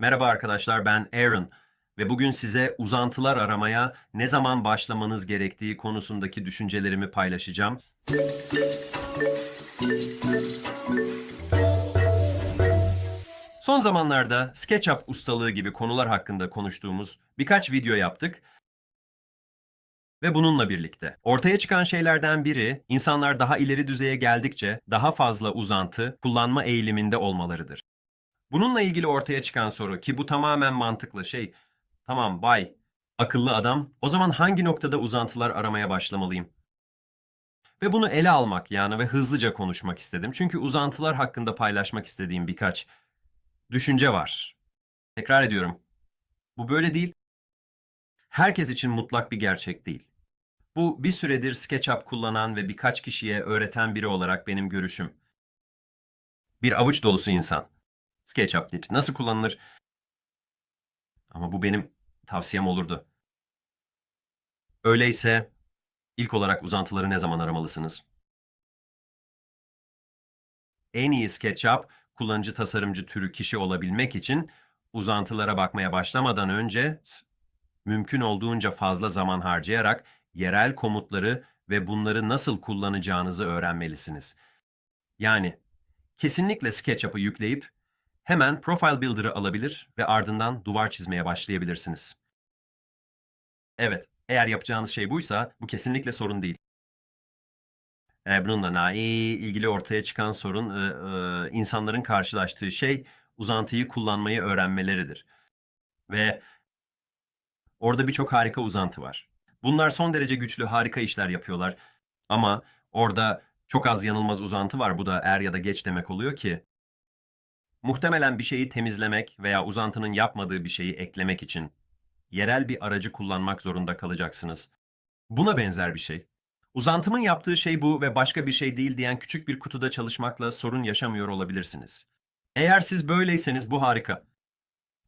Merhaba arkadaşlar ben Aaron ve bugün size uzantılar aramaya ne zaman başlamanız gerektiği konusundaki düşüncelerimi paylaşacağım. Son zamanlarda SketchUp ustalığı gibi konular hakkında konuştuğumuz birkaç video yaptık. Ve bununla birlikte ortaya çıkan şeylerden biri insanlar daha ileri düzeye geldikçe daha fazla uzantı kullanma eğiliminde olmalarıdır. Bununla ilgili ortaya çıkan soru ki bu tamamen mantıklı şey. Tamam bay, akıllı adam. O zaman hangi noktada uzantılar aramaya başlamalıyım? Ve bunu ele almak yani ve hızlıca konuşmak istedim. Çünkü uzantılar hakkında paylaşmak istediğim birkaç düşünce var. Tekrar ediyorum. Bu böyle değil. Herkes için mutlak bir gerçek değil. Bu bir süredir SketchUp kullanan ve birkaç kişiye öğreten biri olarak benim görüşüm. Bir avuç dolusu insan. SketchUp Net nasıl kullanılır? Ama bu benim tavsiyem olurdu. Öyleyse ilk olarak uzantıları ne zaman aramalısınız? En iyi SketchUp kullanıcı tasarımcı türü kişi olabilmek için uzantılara bakmaya başlamadan önce mümkün olduğunca fazla zaman harcayarak yerel komutları ve bunları nasıl kullanacağınızı öğrenmelisiniz. Yani kesinlikle SketchUp'ı yükleyip Hemen Profile Builder'ı alabilir ve ardından duvar çizmeye başlayabilirsiniz. Evet, eğer yapacağınız şey buysa bu kesinlikle sorun değil. E, bununla ilgili ortaya çıkan sorun e, e, insanların karşılaştığı şey uzantıyı kullanmayı öğrenmeleridir. Ve orada birçok harika uzantı var. Bunlar son derece güçlü, harika işler yapıyorlar. Ama orada çok az yanılmaz uzantı var. Bu da er ya da geç demek oluyor ki Muhtemelen bir şeyi temizlemek veya uzantının yapmadığı bir şeyi eklemek için yerel bir aracı kullanmak zorunda kalacaksınız. Buna benzer bir şey. Uzantımın yaptığı şey bu ve başka bir şey değil diyen küçük bir kutuda çalışmakla sorun yaşamıyor olabilirsiniz. Eğer siz böyleyseniz bu harika.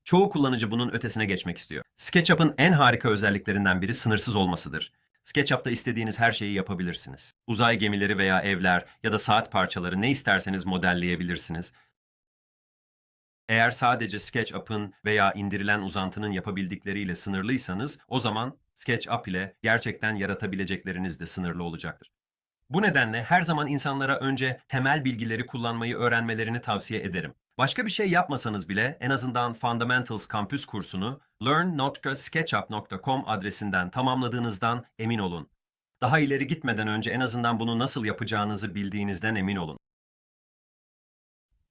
Çoğu kullanıcı bunun ötesine geçmek istiyor. SketchUp'ın en harika özelliklerinden biri sınırsız olmasıdır. SketchUp'ta istediğiniz her şeyi yapabilirsiniz. Uzay gemileri veya evler ya da saat parçaları ne isterseniz modelleyebilirsiniz. Eğer sadece SketchUp'ın veya indirilen uzantının yapabildikleriyle sınırlıysanız, o zaman SketchUp ile gerçekten yaratabilecekleriniz de sınırlı olacaktır. Bu nedenle her zaman insanlara önce temel bilgileri kullanmayı öğrenmelerini tavsiye ederim. Başka bir şey yapmasanız bile en azından Fundamentals kampüs kursunu learn.sketchup.com adresinden tamamladığınızdan emin olun. Daha ileri gitmeden önce en azından bunu nasıl yapacağınızı bildiğinizden emin olun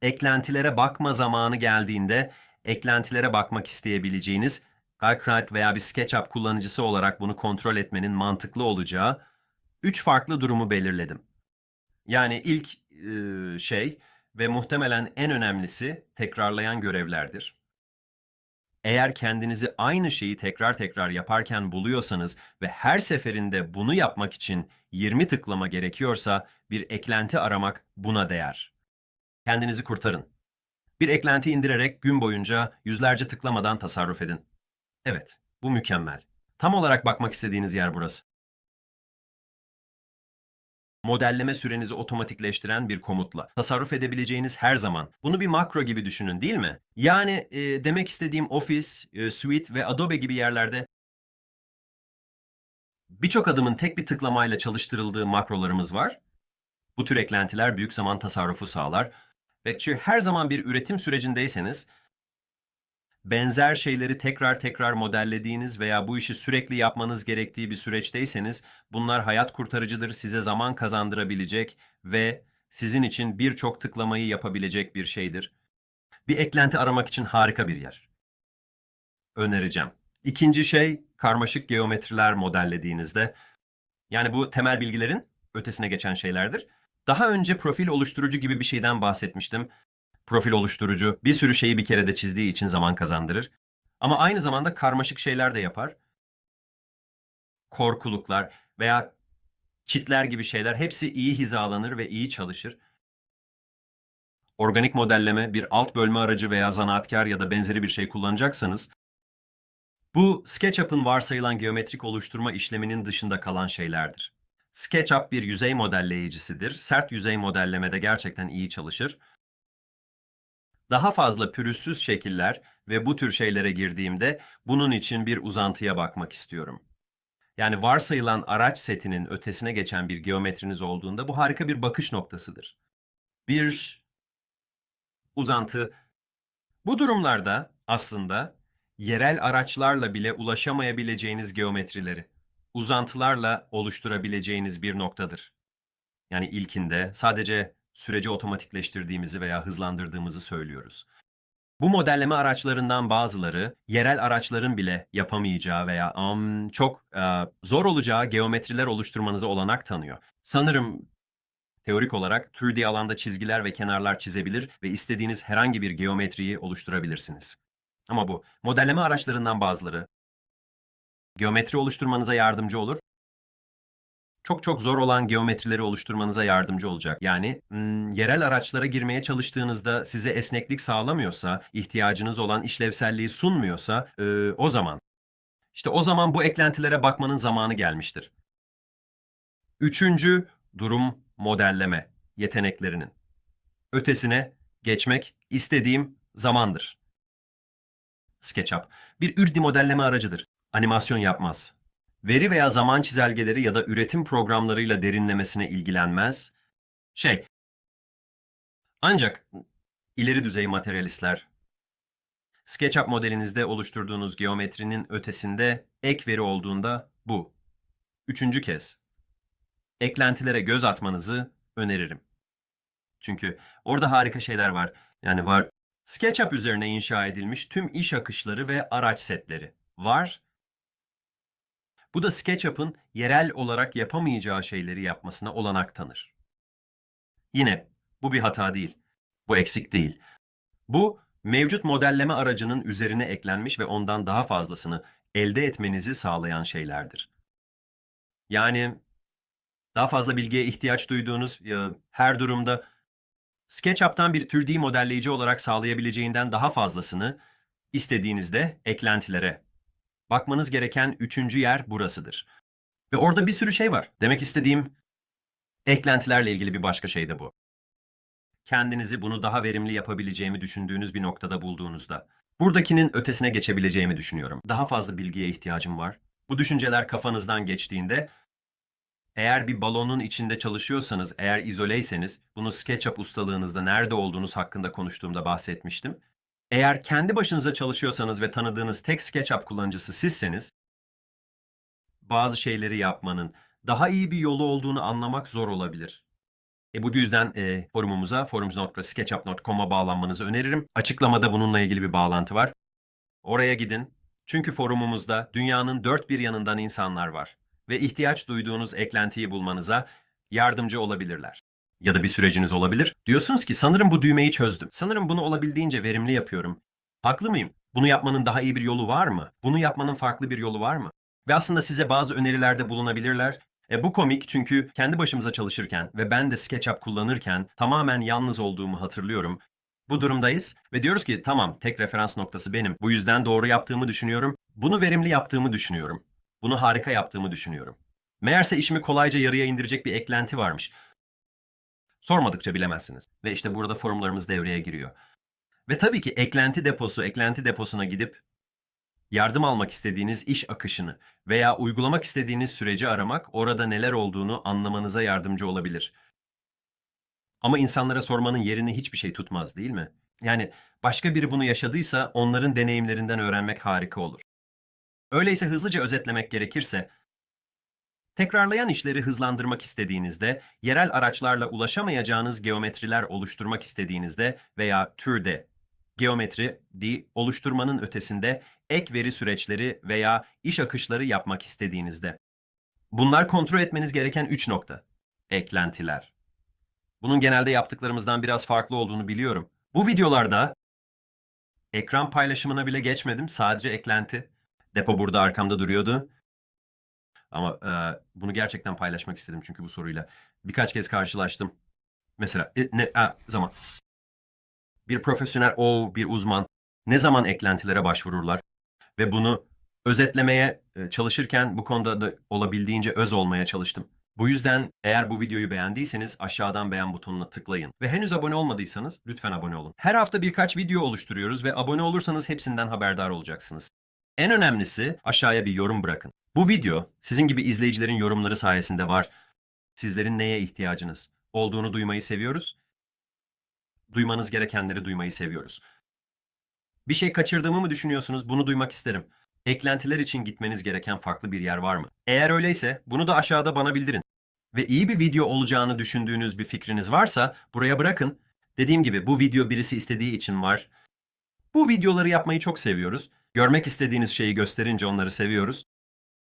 eklentilere bakma zamanı geldiğinde eklentilere bakmak isteyebileceğiniz Arkwright veya bir SketchUp kullanıcısı olarak bunu kontrol etmenin mantıklı olacağı üç farklı durumu belirledim. Yani ilk e, şey ve muhtemelen en önemlisi tekrarlayan görevlerdir. Eğer kendinizi aynı şeyi tekrar tekrar yaparken buluyorsanız ve her seferinde bunu yapmak için 20 tıklama gerekiyorsa bir eklenti aramak buna değer. Kendinizi kurtarın. Bir eklenti indirerek gün boyunca yüzlerce tıklamadan tasarruf edin. Evet, bu mükemmel. Tam olarak bakmak istediğiniz yer burası. Modelleme sürenizi otomatikleştiren bir komutla. Tasarruf edebileceğiniz her zaman. Bunu bir makro gibi düşünün değil mi? Yani e, demek istediğim Office, e, Suite ve Adobe gibi yerlerde birçok adımın tek bir tıklamayla çalıştırıldığı makrolarımız var. Bu tür eklentiler büyük zaman tasarrufu sağlar ve her zaman bir üretim sürecindeyseniz, benzer şeyleri tekrar tekrar modellediğiniz veya bu işi sürekli yapmanız gerektiği bir süreçteyseniz, bunlar hayat kurtarıcıdır, size zaman kazandırabilecek ve sizin için birçok tıklamayı yapabilecek bir şeydir. Bir eklenti aramak için harika bir yer. Önereceğim. İkinci şey, karmaşık geometriler modellediğinizde, yani bu temel bilgilerin ötesine geçen şeylerdir. Daha önce profil oluşturucu gibi bir şeyden bahsetmiştim. Profil oluşturucu bir sürü şeyi bir kerede çizdiği için zaman kazandırır. Ama aynı zamanda karmaşık şeyler de yapar. Korkuluklar veya çitler gibi şeyler hepsi iyi hizalanır ve iyi çalışır. Organik modelleme bir alt bölme aracı veya zanaatkar ya da benzeri bir şey kullanacaksanız bu SketchUp'ın varsayılan geometrik oluşturma işleminin dışında kalan şeylerdir. SketchUp bir yüzey modelleyicisidir. Sert yüzey modellemede gerçekten iyi çalışır. Daha fazla pürüzsüz şekiller ve bu tür şeylere girdiğimde bunun için bir uzantıya bakmak istiyorum. Yani varsayılan araç setinin ötesine geçen bir geometriniz olduğunda bu harika bir bakış noktasıdır. Bir uzantı. Bu durumlarda aslında yerel araçlarla bile ulaşamayabileceğiniz geometrileri uzantılarla oluşturabileceğiniz bir noktadır. Yani ilkinde sadece süreci otomatikleştirdiğimizi veya hızlandırdığımızı söylüyoruz. Bu modelleme araçlarından bazıları yerel araçların bile yapamayacağı veya am, çok e, zor olacağı geometriler oluşturmanıza olanak tanıyor. Sanırım teorik olarak 3D alanda çizgiler ve kenarlar çizebilir ve istediğiniz herhangi bir geometriyi oluşturabilirsiniz. Ama bu modelleme araçlarından bazıları geometri oluşturmanıza yardımcı olur. Çok çok zor olan geometrileri oluşturmanıza yardımcı olacak. Yani hmm, yerel araçlara girmeye çalıştığınızda size esneklik sağlamıyorsa, ihtiyacınız olan işlevselliği sunmuyorsa e, o zaman. işte o zaman bu eklentilere bakmanın zamanı gelmiştir. Üçüncü durum modelleme yeteneklerinin. Ötesine geçmek istediğim zamandır. SketchUp bir 3D modelleme aracıdır. Animasyon yapmaz. Veri veya zaman çizelgeleri ya da üretim programlarıyla derinlemesine ilgilenmez. Şey, ancak ileri düzey materyalistler SketchUp modelinizde oluşturduğunuz geometrinin ötesinde ek veri olduğunda bu. Üçüncü kez. Eklentilere göz atmanızı öneririm. Çünkü orada harika şeyler var. Yani var SketchUp üzerine inşa edilmiş tüm iş akışları ve araç setleri var. Bu da SketchUp'ın yerel olarak yapamayacağı şeyleri yapmasına olanak tanır. Yine bu bir hata değil. Bu eksik değil. Bu mevcut modelleme aracının üzerine eklenmiş ve ondan daha fazlasını elde etmenizi sağlayan şeylerdir. Yani daha fazla bilgiye ihtiyaç duyduğunuz ya, her durumda SketchUp'tan bir 3D modelleyici olarak sağlayabileceğinden daha fazlasını istediğinizde eklentilere. Bakmanız gereken üçüncü yer burasıdır. Ve orada bir sürü şey var. Demek istediğim eklentilerle ilgili bir başka şey de bu. Kendinizi bunu daha verimli yapabileceğimi düşündüğünüz bir noktada bulduğunuzda. Buradakinin ötesine geçebileceğimi düşünüyorum. Daha fazla bilgiye ihtiyacım var. Bu düşünceler kafanızdan geçtiğinde eğer bir balonun içinde çalışıyorsanız, eğer izoleyseniz, bunu SketchUp ustalığınızda nerede olduğunuz hakkında konuştuğumda bahsetmiştim. Eğer kendi başınıza çalışıyorsanız ve tanıdığınız tek SketchUp kullanıcısı sizseniz, bazı şeyleri yapmanın daha iyi bir yolu olduğunu anlamak zor olabilir. E bu yüzden e, forumumuza forums.sketchup.com'a bağlanmanızı öneririm. Açıklamada bununla ilgili bir bağlantı var. Oraya gidin. Çünkü forumumuzda dünyanın dört bir yanından insanlar var ve ihtiyaç duyduğunuz eklentiyi bulmanıza yardımcı olabilirler. Ya da bir süreciniz olabilir. Diyorsunuz ki sanırım bu düğmeyi çözdüm. Sanırım bunu olabildiğince verimli yapıyorum. Haklı mıyım? Bunu yapmanın daha iyi bir yolu var mı? Bunu yapmanın farklı bir yolu var mı? Ve aslında size bazı önerilerde bulunabilirler. E bu komik çünkü kendi başımıza çalışırken ve ben de SketchUp kullanırken tamamen yalnız olduğumu hatırlıyorum. Bu durumdayız ve diyoruz ki tamam tek referans noktası benim. Bu yüzden doğru yaptığımı düşünüyorum. Bunu verimli yaptığımı düşünüyorum. Bunu harika yaptığımı düşünüyorum. Meğerse işimi kolayca yarıya indirecek bir eklenti varmış. Sormadıkça bilemezsiniz. Ve işte burada forumlarımız devreye giriyor. Ve tabii ki eklenti deposu, eklenti deposuna gidip yardım almak istediğiniz iş akışını veya uygulamak istediğiniz süreci aramak orada neler olduğunu anlamanıza yardımcı olabilir. Ama insanlara sormanın yerini hiçbir şey tutmaz değil mi? Yani başka biri bunu yaşadıysa onların deneyimlerinden öğrenmek harika olur. Öyleyse hızlıca özetlemek gerekirse, tekrarlayan işleri hızlandırmak istediğinizde, yerel araçlarla ulaşamayacağınız geometriler oluşturmak istediğinizde veya türde geometri di oluşturmanın ötesinde ek veri süreçleri veya iş akışları yapmak istediğinizde. Bunlar kontrol etmeniz gereken üç nokta. Eklentiler. Bunun genelde yaptıklarımızdan biraz farklı olduğunu biliyorum. Bu videolarda ekran paylaşımına bile geçmedim. Sadece eklenti. Depo burada arkamda duruyordu. Ama e, bunu gerçekten paylaşmak istedim çünkü bu soruyla birkaç kez karşılaştım. Mesela e, ne a, zaman bir profesyonel o bir uzman ne zaman eklentilere başvururlar ve bunu özetlemeye çalışırken bu konuda da olabildiğince öz olmaya çalıştım. Bu yüzden eğer bu videoyu beğendiyseniz aşağıdan beğen butonuna tıklayın. Ve henüz abone olmadıysanız lütfen abone olun. Her hafta birkaç video oluşturuyoruz ve abone olursanız hepsinden haberdar olacaksınız. En önemlisi aşağıya bir yorum bırakın. Bu video sizin gibi izleyicilerin yorumları sayesinde var. Sizlerin neye ihtiyacınız olduğunu duymayı seviyoruz. Duymanız gerekenleri duymayı seviyoruz. Bir şey kaçırdığımı mı düşünüyorsunuz? Bunu duymak isterim. Eklentiler için gitmeniz gereken farklı bir yer var mı? Eğer öyleyse bunu da aşağıda bana bildirin. Ve iyi bir video olacağını düşündüğünüz bir fikriniz varsa buraya bırakın. Dediğim gibi bu video birisi istediği için var. Bu videoları yapmayı çok seviyoruz. Görmek istediğiniz şeyi gösterince onları seviyoruz.